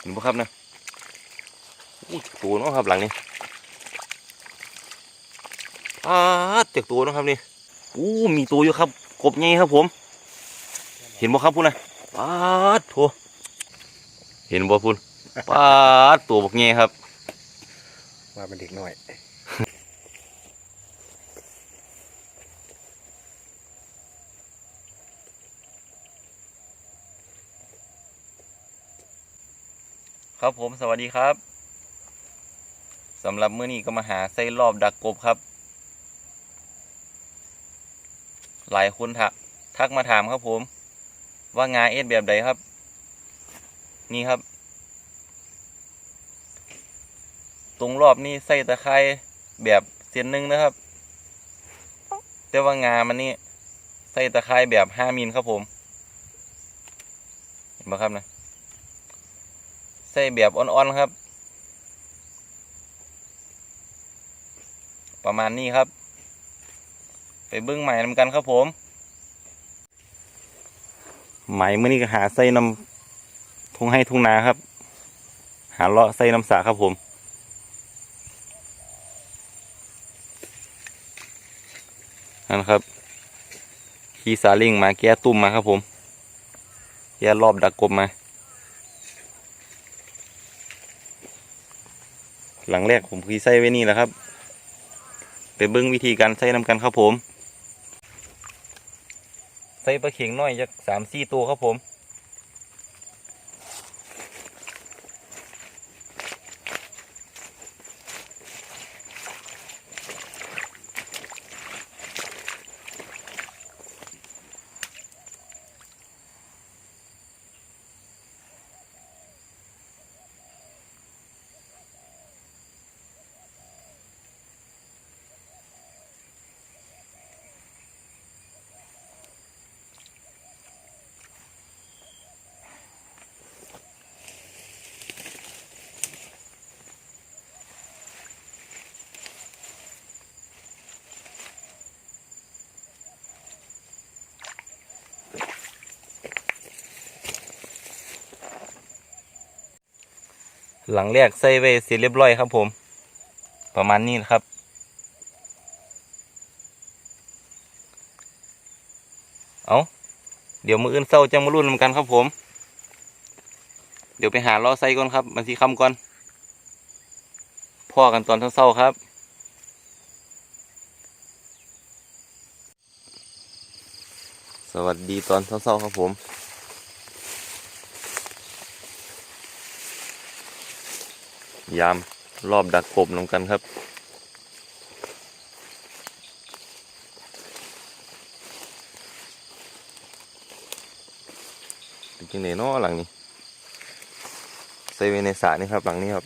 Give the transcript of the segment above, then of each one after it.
เห็นปะครับนะตัวน้องครับหลังนี้อาดจากตัวน้องครับนี่อู้มีตัวอยู่ครับ กบไงครับผม เห็นบ่ครับพุ่นนะปาดโถเห็นบ่พุ่นปาดตัวบกไงครับ ว่าเป็นเด็กน้อย ครับผมสวัสดีครับสำหรับมื้อนี้ก็มาหาไส้รอบดักกบครับ หลายคนทักทักมาถามครับผม ว่างาเอ็ดแบบใดครับ นี่ครับ ตรงรอบนี้ใส่ตะไคร้แบบเส้นหนึ่งนะครับ แต่ว่างามันนี่ใส่ตะไคร้แบบห้ามิลครับผม เห็นไหมครับนะ ส่แบบอ่อนๆครับ ประมาณนี้ครับ ไปเบิ้งใหม่นำกันครับผมไหมเมื่อนี้ก็หาใส่น้ำทุ่งให้ทุ่งนาครับ หาเลาะใส่น้ำสาครับผมนั่นครับขี่ซาเลิงมาแก้ตุ่มมาครับผมแก้รอบดักกบมา หลังแรกผมคือใส่ไว้นี่แหละครับ ไปเบิ้งวิธีการใส่นำกันครับผม ใส่ปลาเข็งน้อยจากสามสี่ตัวครับผม หลังแรกใส่ไว้เสร็จเรียบร้อยครับผม ประมาณนี้นะครับ เอาเดี๋ยวมืออื่นเศร้าจังมารุ่นนำกันครับผม เดี๋ยวไปหาล้อไซก่อนครับมันสีคำก่อนพ่อกันตอนเศร้าครับ สวัสดีตอนเศร้าครับผม ยามรอบดักกบลงกันครับเป็นจังไหนเนาะหลังนี้เซเวนในสานี่ครับหลังนี้ครับ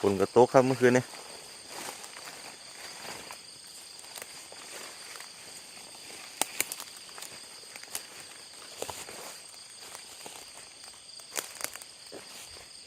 ฝนกระตกครับเมื่อคืนนี้เ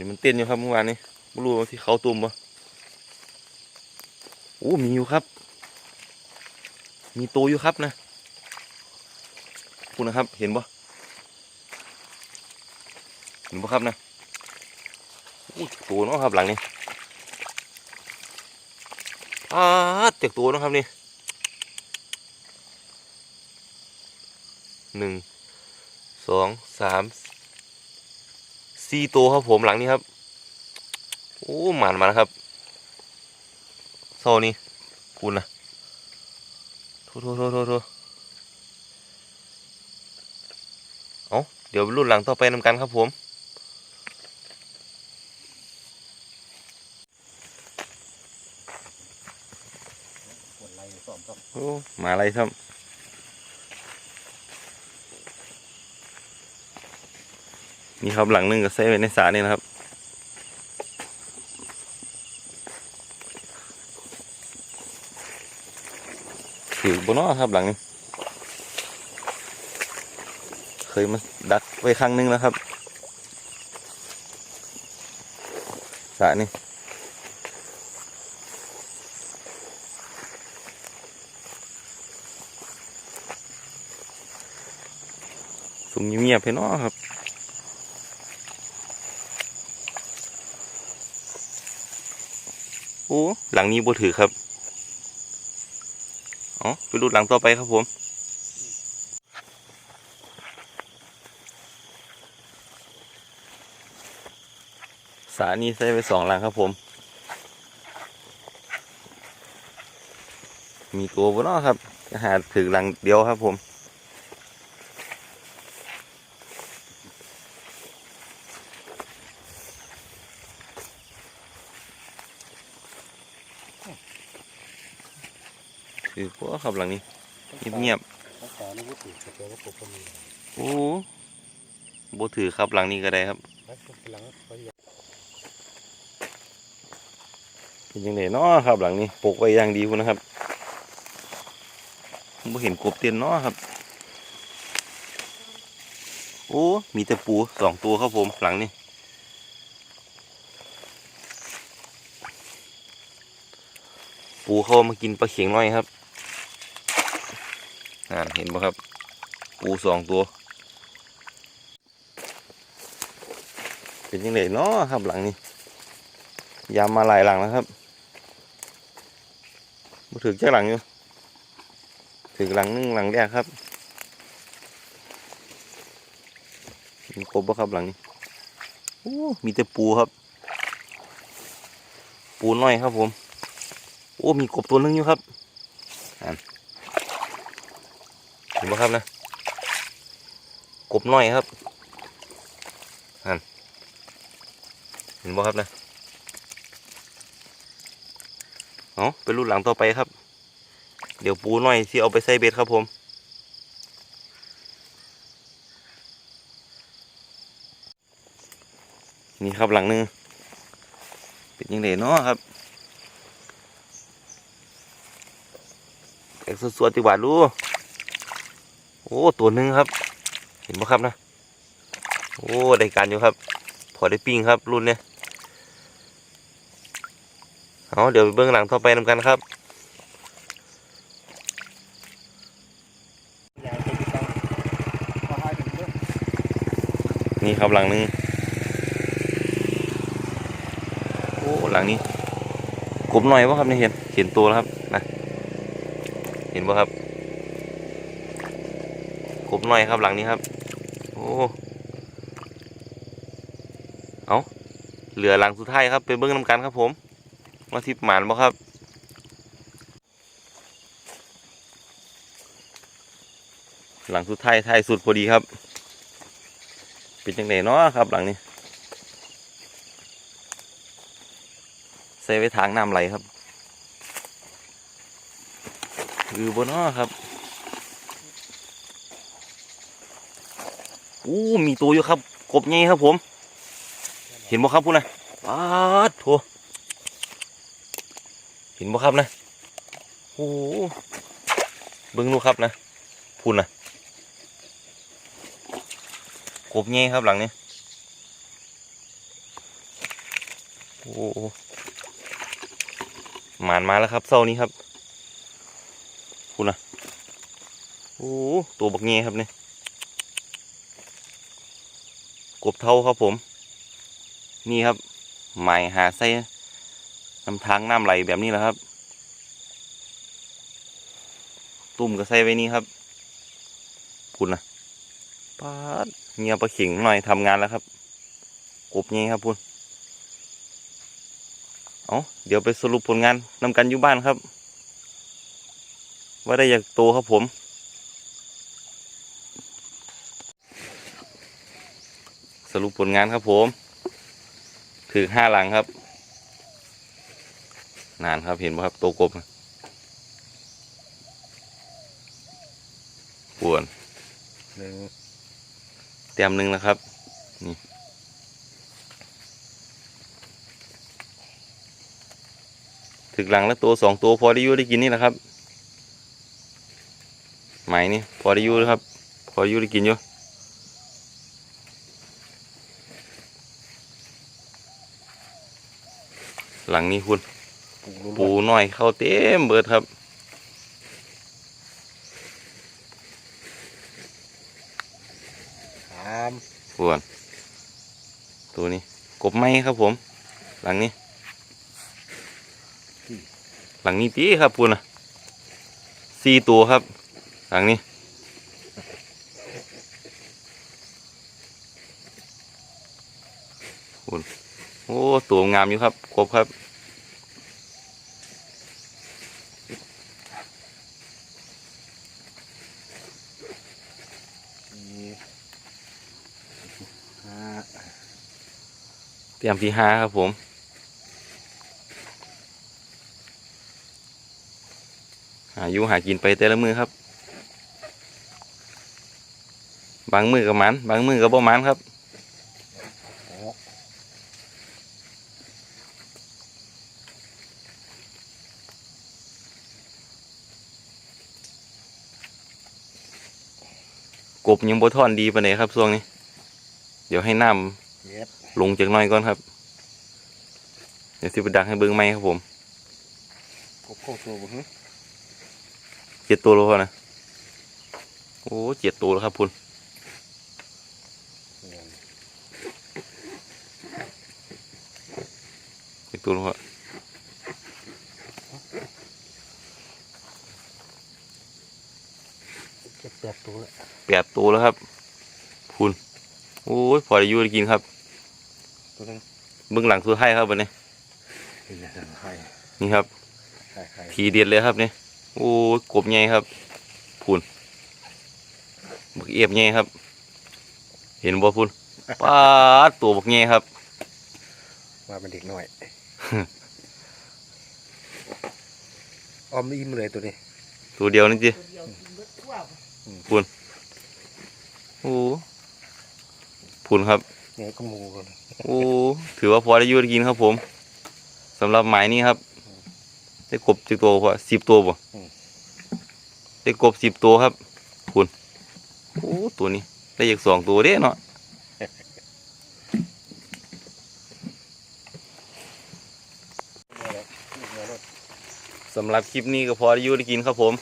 ห็นมันเต้นอยู่ครับเมื่อวานนี้ไม่รู้ว่าที่เขาตุ่มปะโอ้มีอยู่ครับ มีตัวอยู่ครับนะคุณนะครับ เห็นปะเห็นปะครับนะตัวเนาะครับหลังนี้อาดจากตัวเนาะครับนี่หนึ่งสองสาม สี่ตัวครับผมหลังนี้ครับ โอ้หมันมาแล้วครับโซนี่คุณนะโทษโทษโทษโทษโทษเดี๋ยวรุ่นหลังต่อไปนำกันครับผมคนไล่ซ้อมซ้อมโอ้มาอะไรครับ นี่ครับหลังนึงก็ใส่ไว้ในสานี่นะครับ ถือบนนอครับหลังนี้ เคยมาดักไว้ครั้งหนึงแล้วครับสรนี่สุ่มเงียบๆให้เน้อครับ โอ้หลังนี้บ่ถือครับเอ๋อไปดูหลังต่อไปครับผมสานี้ใส่ไปสองหลังครับผม มีตัวบนนอครับจะหาถือหลังเดียวครับผม ถือพวกครับหลังนี้เงียบรักษาไม่รู้สึกแต่ว่าผมก็มีๆโอ้บถือครับหลังนี้ก็ได้ครับแล้วก็หลังเขาอยากเป็นยังไงเนาะครับหลังนี้ปลูกไว้อย่างดีพุ่นะครับบ่เห็นกบเตียนเนาะครับ โอ้ มีแต่ปูสองตัวครับผมหลังนี้ปูเข้ามากินปลาเข็งน้อยครับ อ่าเห็นปะครับ ปูสองตัว เป็นยังไงเนาะครับหลังนี้ยามมาหลายหลังแล้วครับมาถึงแค่หลังอยู่ถึงหลังนึงหลังแรกครับมีครบปะครับหลังนี้โอ้มีแต่ปูครับ ปูน้อยครับผม โอ้มีกบตัวนึงอยู่ครับอัน เห็นปะครับนะกบน้อยครับอันเห็นปะครับนะเอาไปรุ่นหลังต่อไปครับ เดี๋ยวปูน่อยที่เอาไปใส่เบ็ดครับผมนี่ครับหลังหนึงเป็นยังไงเนาะครับแอกสวดๆดีกว่าดู โอ้ตัวหนึ่งครับ เห็นไหมครับนะ โอ้ได้การอยู่ครับ พอได้ปิ้งครับรุ่นเนี้ยเอาเดี๋ยวไปเบื้องหลังต่อไปนำกันครับนี่ครับหลังหนึงโอ้หลังนี้กบหน่อยวะครับนี่เห็นเห็นตัวแล้วครับนะเห็นปะครับ น่อยครับหลังนี้ครับ โอ้ เอาเหลือหลังสุดท้ายครับไปเบื้องนำกันครับผมว่าทิพหมานบ่ครับหลังสุดท้ายท้ายสุดพอดีครับ เป็นจังไดเนาะครับหลังนี้ใส่ไว้ทางน้ำไหลครับ คือบนเนาะครับ อู้มีตัวอยู่ครับ กบใหญ่ครับผม เห็นบ่ครับพูดนะปาดโถเห็นบ่ครับนะโอ้เบิ่งดูครับนะพูดนะกบเงี้ครับหลังนี้โอ้หมานมาแล้วครับเศร้านี้ครับคุณนะโอ้ตัวบักเงี้ยครับเนี่ย กบเท่าครับผม นี่ครับใหมายหาไส้น้ำทางน้ำไหลแบบนี้แหละครับ ตุ่มก็ใส่ไว้นี่ครับ คุณนะปาดเงียบประขิงหน่อยทำงานแล้วครับ กบงี้ครับพุ่นเอาเดี๋ยวไปสรุปผลงานนำกันอยู่บ้านครับ ว่าได้อยากโตครับผม สรุป ผลงานครับผม ถือห้าหลังครับ นานครับเห็นไหมครับโตวกบปวนหนึ่งเตรียมหนึ่งแล้วครับ นี่ถึกหลังแล้วตัวสองตัวพอได้อยูได้กินนี่แหละครับไหมนี่พอได้อยูแล้วครับ พอได้อยูได้กินอยู่ หลังนี้คุณปูรู้ปูหน่อยเข้าเต็มเบิดครับ สามส่วนตัวนี้ กบไม้ครับผม หลังนี้ หลังนี้ตีครับพูนนะสี่ตัวครับ หลังนี้พูน โอ้ตัวงามอยู่ครับครบครับ เตรียมที่ห้าครับผมหาอยู่หากินไปแต่ละมือครับ บางมือกับมัน บางมือกับบ่มันครับ กบยังบ่ท่อนดีปานใดครับช่วงนี้ เดี๋ยวให้น้เจ็ดำลงจากหน้อยก่อนครับ เดี๋ยวสิไปดักให้เบิ่งไหมครับผมกบเข้าตัวบ่ฮึเจ็ดตัวแล้วพอนะโอ้เจ็ดตัวแล้วครับพุ่นเนี่ยเจ็ดตัวแล้วพอ เจ็ด แปดตัวแล้วแปดตัวแล้วครับพุ่นโอ้ยพอได้อยู่ได้กินครับตัวนึงเบื้องหลังสุดท้ายครับวันนี้นี่นะไข่นี่ครับ ไข่ไข่ทีเด็ดเลยครับนี่โอ้ยกบใหญ่ครับพุ่นบักเอียบใหญ่ครับ เห็นบ่พุ่นปาดตัวบักใหญ่ครับมาเป็นเด็กหน่อยออมอิ่มเลยตัวนี้ ตัวเดียวนี่จิ ตัวเดียวกินเบิดทั่วโอ้พุ่นครับเนี่ยก็หมูกันโอ้ถือว่าพอได้อยูได้กินครับ ผมสำหรับหมายนี้ครับ ได้กบจิตัวพอสิบตัวบ่ได้กบสิบตัวครับคุณโอ้ตัวนี้ ได้อีกสองตัวเด้เนาะสำหรับคลิปนี้ก็พอได้อยูได้กินครับผม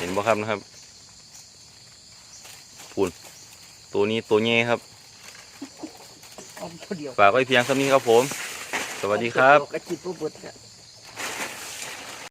เห็นบ่ครับนะครับพุ่นตัวนี้ตัวแง่ครับออมตัวเดียวฝากไว้เพียงเท่านี้ครับผม สวัสดีครับ